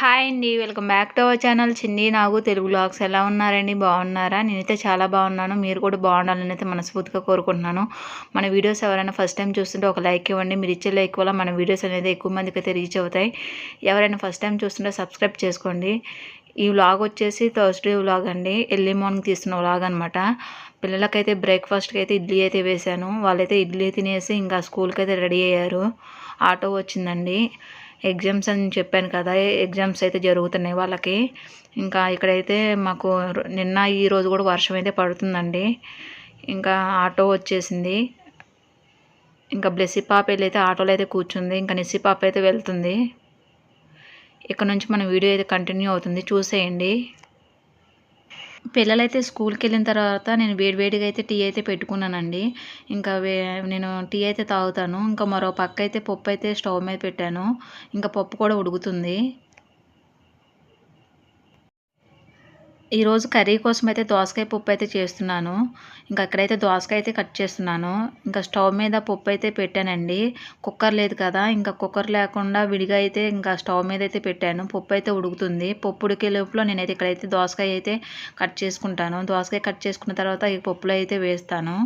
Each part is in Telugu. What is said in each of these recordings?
హాయ్ అండి welcome back to our channel. Chinni Nagu Telugu blogs ఎలా ఉన్నారండి? బాగున్నారా? నేనైతే చాలా బాగున్నాను. మీరు కూడా బాగుండాలని అయితే మనస్ఫూర్తిగా కోరుకుంటున్నాను. మన వీడియోస్ ఎవరైనా ఫస్ట్ టైం చూస్తుంటే ఒక లైక్ ఇవ్వండి. మీరు ఇచ్చే లైక్ వల్ల మన వీడియోస్ అనేది ఎక్కువ మందికి అయితే రీచ్ అవుతాయి. ఎవరైనా ఫస్ట్ టైం చూస్తుంటే సబ్స్క్రైబ్ చేసుకోండి. ఈ వ్లాగ్ వచ్చేసి థర్స్డే వ్లాగ్ అండి. ఎర్లీ మార్నింగ్ తీస్తున్న వ్లాగ్ అనమాట పిల్లలకైతే బ్రేక్ఫాస్ట్కి అయితే ఇడ్లీ అయితే వేశాను. వాళ్ళైతే ఇడ్లీ తినేసి ఇంకా స్కూల్కి అయితే రెడీ అయ్యారు. ఆటో వచ్చిందండి. ఎగ్జామ్స్ అని చెప్పాను కదా ఎగ్జామ్స్ అయితే జరుగుతున్నాయి వాళ్ళకి. ఇంకా ఇక్కడైతే మాకు నిన్న ఈ రోజు కూడా వర్షం అయితే పడుతుందండి. ఇంకా ఆటో వచ్చేసింది. ఇంకా బ్లెస్సీ పాప వెళ్ళైతే ఆటోలో అయితే కూర్చుంది. ఇంకా నిస్సి పాప అయితే వెళ్తుంది. ఇక్కడ నుంచి మన వీడియో అయితే కంటిన్యూ అవుతుంది. చూసేయండి. పిల్లలైతే స్కూల్కి వెళ్ళిన తర్వాత నేను వేడివేడిగా అయితే టీ అయితే పెట్టుకున్నానండి. ఇంకా వే నేను టీ అయితే తాగుతాను. ఇంకా మరో పక్క అయితే పప్పు అయితే స్టవ్ మీద పెట్టాను. ఇంకా పప్పు కూడా ఉడుకుతుంది. ఈరోజు కర్రీ కోసం అయితే దోసకాయ పప్పు అయితే చేస్తున్నాను. ఇంకా అక్కడైతే దోసకాయ అయితే కట్ చేస్తున్నాను. ఇంకా స్టవ్ మీద పప్పు అయితే పెట్టానండి. కుక్కర్ లేదు కదా ఇంకా కుక్కర్ లేకుండా విడిగా అయితే ఇంకా స్టవ్ మీద అయితే పెట్టాను. పప్పు అయితే ఉడుకుతుంది. పప్పు ఉడికే లోపల నేనైతే ఇక్కడైతే దోసకాయ అయితే కట్ చేసుకుంటాను. దోసకాయ కట్ చేసుకున్న తర్వాత ఈ పప్పులో అయితే వేస్తాను.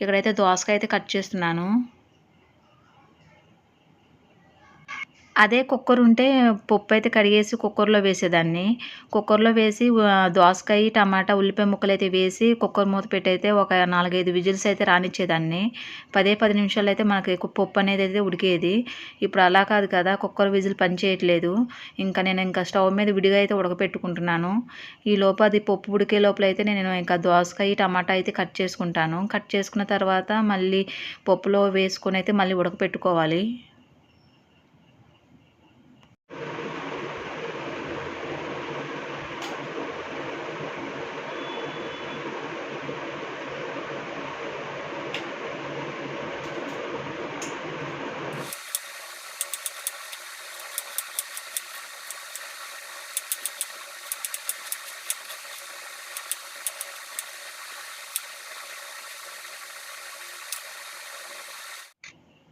ఇక్కడైతే దోసకాయ అయితే కట్ చేస్తున్నాను. అదే కుక్కర్ ఉంటే పప్పు అయితే కడిగేసి కుక్కర్లో వేసేదాన్ని. కుక్కర్లో వేసి దోసకాయ టమాటా ఉల్లిపాయ ముక్కలు అయితే వేసి కుక్కర్ మూత పెట్టయితే ఒక నాలుగైదు విజిల్స్ అయితే రానిచ్చేదాన్ని. పదే పది నిమిషాలు అయితే మనకి పప్పు అనేది అయితే ఉడికేది. ఇప్పుడు అలా కాదు కదా కుక్కర్ విజిల్ పనిచేయట్లేదు ఇంకా నేను ఇంకా స్టవ్ మీద విడిగా అయితే ఉడకపెట్టుకుంటున్నాను. ఈ లోపు అది పప్పు ఉడికే లోపల అయితే నేను ఇంకా దోసకాయ టమాటా అయితే కట్ చేసుకుంటాను. కట్ చేసుకున్న తర్వాత మళ్ళీ పప్పులో వేసుకొని అయితే మళ్ళీ ఉడకపెట్టుకోవాలి.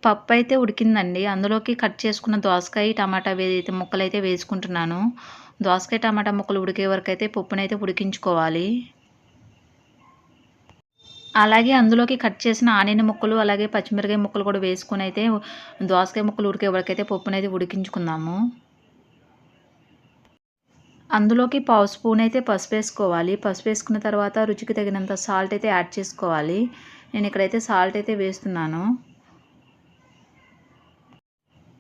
పప్పు అయితే ఉడికిందండి. అందులోకి కట్ చేసుకున్న దోసకాయ టమాటా అయితే ముక్కలు అయితే వేసుకుంటున్నాను. దోసకాయ టమాటా ముక్కలు ఉడికే వరకు అయితే పప్పునైతే ఉడికించుకోవాలి. అలాగే అందులోకి కట్ చేసిన ఆనియన్ ముక్కలు అలాగే పచ్చిమిరకాయ ముక్కలు కూడా వేసుకుని అయితే దోసకాయ ముక్కలు ఉడికే వరకు అయితే పప్పునైతే ఉడికించుకుందాము. అందులోకి పావు స్పూన్ అయితే పసుపు వేసుకోవాలి. పసుపు వేసుకున్న తర్వాత రుచికి తగినంత సాల్ట్ అయితే యాడ్ చేసుకోవాలి. నేను ఇక్కడైతే సాల్ట్ అయితే వేస్తున్నాను.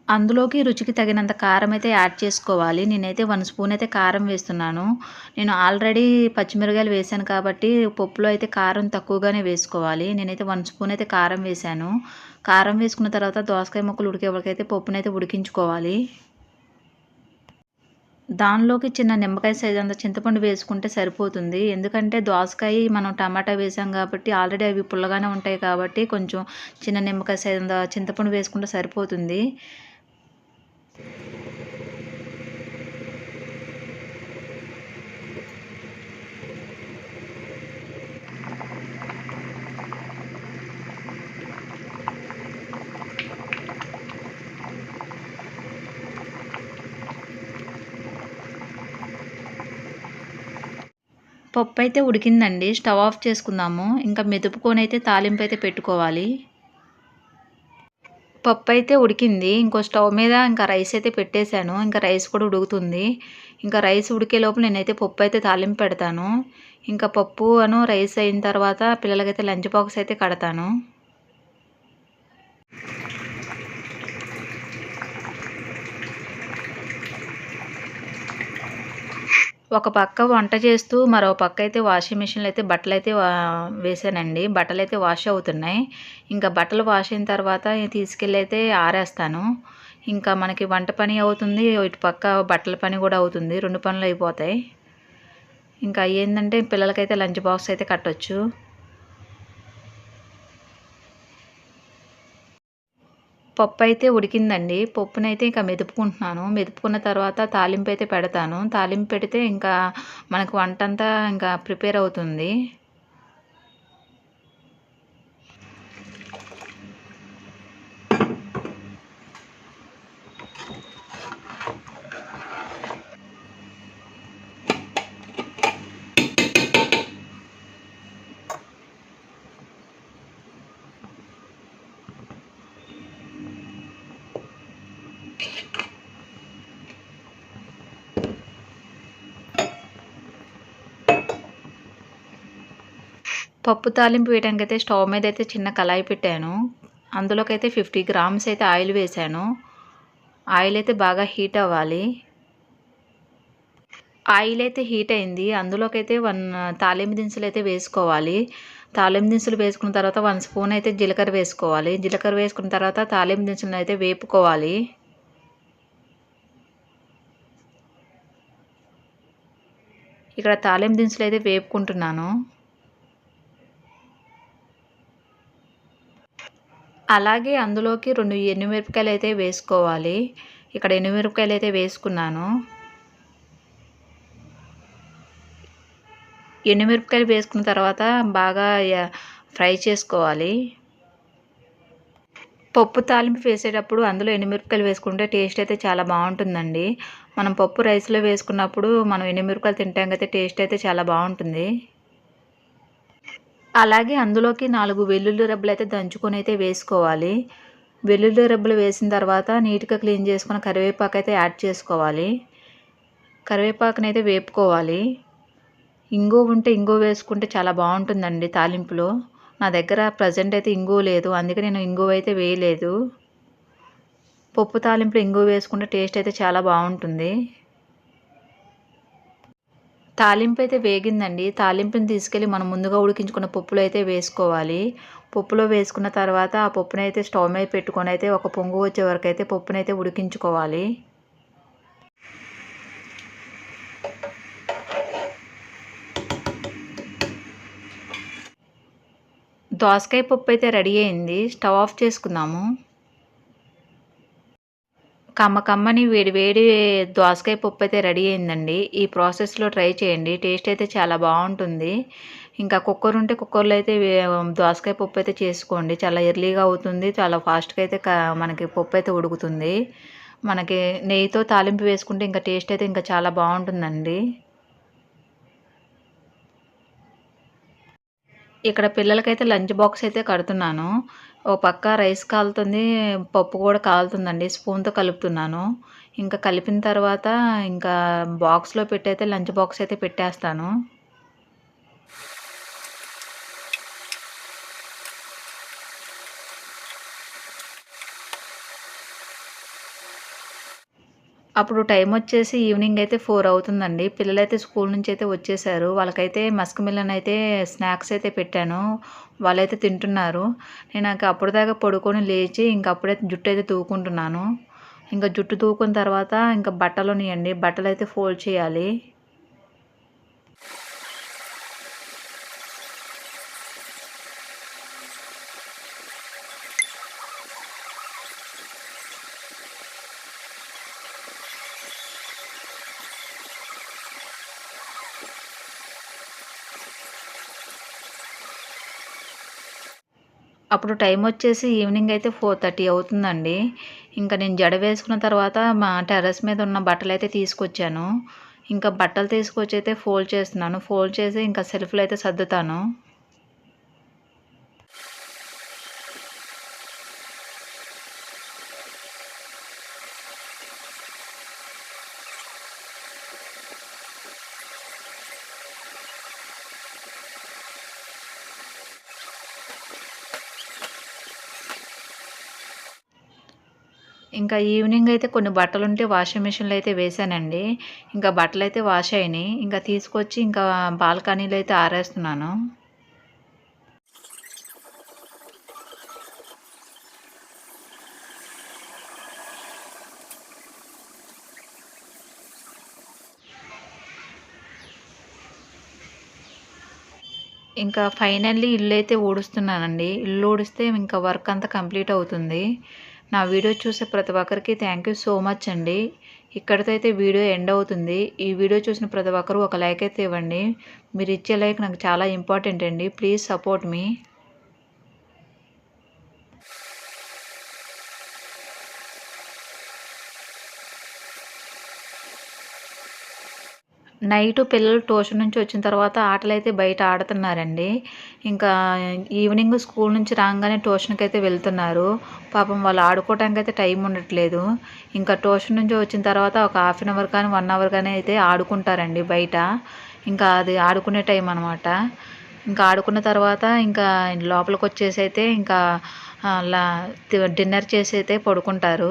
అందులోకి రుచికి తగినంత కారం అయితే యాడ్ చేసుకోవాలి. నేనైతే వన్ స్పూన్ అయితే కారం వేస్తున్నాను. నేను ఆల్రెడీ పచ్చిమిరకాయలు వేసాను కాబట్టి పప్పులో అయితే కారం తక్కువగానే వేసుకోవాలి. నేనైతే వన్ స్పూన్ అయితే కారం వేసాను. కారం వేసుకున్న తర్వాత దోసకాయ ముక్కలు ఉడికే వరకైతే పప్పునైతే ఉడికించుకోవాలి. దానిలోకి చిన్న నిమ్మకాయ సైజ్ అంత చింతపండు వేసుకుంటే సరిపోతుంది. ఎందుకంటే దోసకాయ మనం టమాటా వేసాం కాబట్టి ఆల్రెడీ అవి పుల్లగానే ఉంటాయి కాబట్టి కొంచెం చిన్న నిమ్మకాయ సైజ్ అంత చింతపండు వేసుకుంటే సరిపోతుంది. పప్పు అయితే ఉడికిందండి. స్టవ్ ఆఫ్ చేసుకుందాము. ఇంకా మెదుపుకొని అయితే తాలింపు అయితే పెట్టుకోవాలి. పప్పు అయితే ఉడికింది. ఇంకో స్టవ్ మీద ఇంకా రైస్ అయితే పెట్టేశాను. ఇంకా రైస్ కూడా ఉడుకుతుంది. ఇంకా రైస్ ఉడికే లోపల నేనైతే పప్పు అయితే తాలింపు పెడతాను. ఇంకా పప్పు అను రైస్ అయిన తర్వాత పిల్లలకైతే లంచ్ బాక్స్ అయితే కడతాను. ఒక పక్క వంట చేస్తూ మరో పక్క అయితే వాషింగ్ మిషన్లో అయితే బట్టలు అయితే వేసానండి. బట్టలు అయితే వాష్ అవుతున్నాయి. ఇంకా బట్టలు వాష్ అయిన తర్వాత తీసుకెళ్ళి అయితే ఆరేస్తాను. ఇంకా మనకి వంట పని అవుతుంది. ఇటు పక్క బట్టల పని కూడా అవుతుంది. రెండు పనులు అయిపోతాయి. ఇంకా ఏంటంటే పిల్లలకైతే లంచ్ బాక్స్ అయితే కట్టొచ్చు. పప్పు అయితే ఉడికిందండి. పప్పునైతే ఇంకా మెదుపుకుంటున్నాను. మెదుపుకున్న తర్వాత తాలింపు అయితే పెడతాను. తాలింపు పెడితే ఇంకా మనకు వంట అంతా ఇంకా ప్రిపేర్ అవుతుంది. పప్పు తాలింపు వేయడానికి అయితే స్టవ్ మీద అయితే చిన్న కళాయి పెట్టాను. అందులోకి అయితే ఫిఫ్టీ గ్రామ్స్ అయితే ఆయిల్ వేసాను ఆయిల్ అయితే బాగా హీట్ అవ్వాలి. ఆయిల్ అయితే హీట్ అయింది. అందులోకైతే వన్ తాలింపు దినుసులు అయితే వేసుకోవాలి. తాలింపు దినుసులు వేసుకున్న తర్వాత వన్ స్పూన్ అయితే జీలకర్ర వేసుకోవాలి. జీలకర్ర వేసుకున్న తర్వాత తాలింపు దినుసులను అయితే వేపుకోవాలి. ఇక్కడ తాలింపు దినుసులు అయితే వేపుకుంటున్నాను. అలాగే అందులోకి రెండు ఎండుమిరపకాయలు అయితే వేసుకోవాలి. ఇక్కడ ఎండుమిరపకాయలు అయితే వేసుకున్నాను. ఎండుమిరపకాయలు వేసుకున్న తర్వాత బాగా ఫ్రై చేసుకోవాలి. పప్పు తాలింపు వేసేటప్పుడు అందులో ఎండుమిరపకాయలు వేసుకుంటే టేస్ట్ అయితే చాలా బాగుంటుందండి. మనం పప్పు రైస్లో వేసుకున్నప్పుడు మనం ఎండుమిరపకాయలు తింటాం కదా టేస్ట్ అయితే చాలా బాగుంటుంది. అలాగే అందులోకి నాలుగు వెల్లుల్లి రబ్బలు అయితే దంచుకొని అయితే వేసుకోవాలి. వెల్లుల్లి రబ్బలు వేసిన తర్వాత నీట్గా క్లీన్ చేసుకుని కరివేపాకు అయితే యాడ్ చేసుకోవాలి. కరివేపాకుని అయితే వేపుకోవాలి. ఇంగు ఉంటే ఇంగు వేసుకుంటే చాలా బాగుంటుందండి తాలింపులో. నా దగ్గర ప్రజెంట్ అయితే ఇంగు లేదు అందుకే నేను ఇంగు అయితే వేయలేదు. పప్పు తాలింపులో ఇంగు వేసుకుంటే టేస్ట్ అయితే చాలా బాగుంటుంది. తాలింపు అయితే వేగిందండి. తాలింపుని తీసుకెళ్ళి మనం ముందుగా ఉడికించుకున్న పప్పులో అయితే వేసుకోవాలి. పప్పులో వేసుకున్న తర్వాత ఆ పప్పునైతే అయితే స్టవ్ మీద పెట్టుకొని అయితే ఒక పొంగు వచ్చే వరకు అయితే పప్పునైతే ఉడికించుకోవాలి. దోసకాయ పప్పు అయితే రెడీ అయింది. స్టవ్ ఆఫ్ చేసుకుందాము. కమ్మ కమ్మని వేడి వేడి దోసకాయ పప్పు అయితే రెడీ అయిందండి. ఈ ప్రాసెస్లో ట్రై చేయండి. టేస్ట్ అయితే చాలా బాగుంటుంది. ఇంకా కుక్కర్ ఉంటే కుక్కర్లో అయితే దోసకాయ పప్పు అయితే చేసుకోండి. చాలా ఎర్లీగా అవుతుంది. చాలా ఫాస్ట్గా అయితే మనకి పప్పు అయితే ఉడుకుతుంది. మనకి నెయ్యితో తాలింపు వేసుకుంటే ఇంకా టేస్ట్ అయితే ఇంకా చాలా బాగుంటుందండి. ఇక్కడ పిల్లలకైతే లంచ్ బాక్స్ అయితే కడుతున్నాను. ఓ పక్క రైస్ కాలుతుంది పప్పు కూడా కాలుతుందండి స్పూన్తో కలుపుతున్నాను. ఇంకా కలిపిన తర్వాత ఇంకా బాక్స్లో పెట్టయితే లంచ్ బాక్స్ అయితే పెట్టేస్తాను. అప్పుడు టైం వచ్చేసి ఈవినింగ్ అయితే ఫోర్ అవుతుందండి. పిల్లలైతే స్కూల్ నుంచి అయితే వచ్చేసారు. వాళ్ళకైతే మస్క్ మిల్లన్ అయితే స్నాక్స్ అయితే పెట్టాను. వాళ్ళైతే తింటున్నారు. నేను అప్పటిదాకా పడుకొని లేచి ఇంక అప్పుడే జుట్టు అయితే తూకుంటున్నాను. ఇంకా జుట్టు తూకున్న తర్వాత ఇంకా బట్టలు ఉన్నాయండి. బట్టలు అయితే ఫోల్డ్ చేయాలి. అప్పుడు టైం వచ్చేసి ఈవినింగ్ అయితే ఫోర్ థర్టీ అవుతుందండి. ఇంకా నేను జడ వేసుకున్న తర్వాత మా టెర్రస్ మీద ఉన్న బట్టలు అయితే తీసుకొచ్చాను. ఇంకా బట్టలు తీసుకొచ్చి అయితే ఫోల్డ్ చేస్తున్నాను. ఫోల్డ్ చేసి ఇంకా సెల్ఫ్లో అయితే సర్దుతాను. ఇంకా ఈవినింగ్ అయితే కొన్ని బట్టలు ఉంటే వాషింగ్ మిషన్లో అయితే వేసానండి ఇంకా బట్టలు అయితే వాష్ అయినాయి. ఇంకా తీసుకొచ్చి ఇంకా బాల్కనీలో అయితే ఆరేస్తున్నాను. ఇంకా ఫైనల్లీ ఇల్లు అయితే ఊడుస్తున్నానండి. ఇల్లు ఊడిస్తే ఇంకా వర్క్ అంతా కంప్లీట్ అవుతుంది. నా వీడియో చూసే ప్రతి ఒక్కరికి థ్యాంక్ యూ సో మచ్ అండి. ఇక్కడితో అయితే వీడియో ఎండ్ అవుతుంది. ఈ వీడియో చూసిన ప్రతి ఒక్కరు ఒక లైక్ అయితే ఇవ్వండి. మీరు ఇచ్చే లైక్ నాకు చాలా ఇంపార్టెంట్ అండి. ప్లీజ్ సపోర్ట్ మీ నైట్ పిల్లలు ట్యూషన్ నుంచి వచ్చిన తర్వాత ఆటలు అయితే బయట ఆడుతున్నారండి. ఇంకా ఈవినింగ్ స్కూల్ నుంచి రాగానే ట్యూషన్కి అయితే వెళ్తున్నారు. పాపం వాళ్ళు ఆడుకోవడానికి అయితే టైం ఉండట్లేదు. ఇంకా ట్యూషన్ నుంచి వచ్చిన తర్వాత ఒక హాఫ్ అన్ అవర్ కానీ వన్ అవర్ కానీ అయితే ఆడుకుంటారండి బయట. ఇంకా అది ఆడుకునే టైం అనమాట ఇంకా ఆడుకున్న తర్వాత ఇంకా లోపలికి వచ్చేసి అయితే ఇంకా అలా డిన్నర్ చేసి అయితే పడుకుంటారు.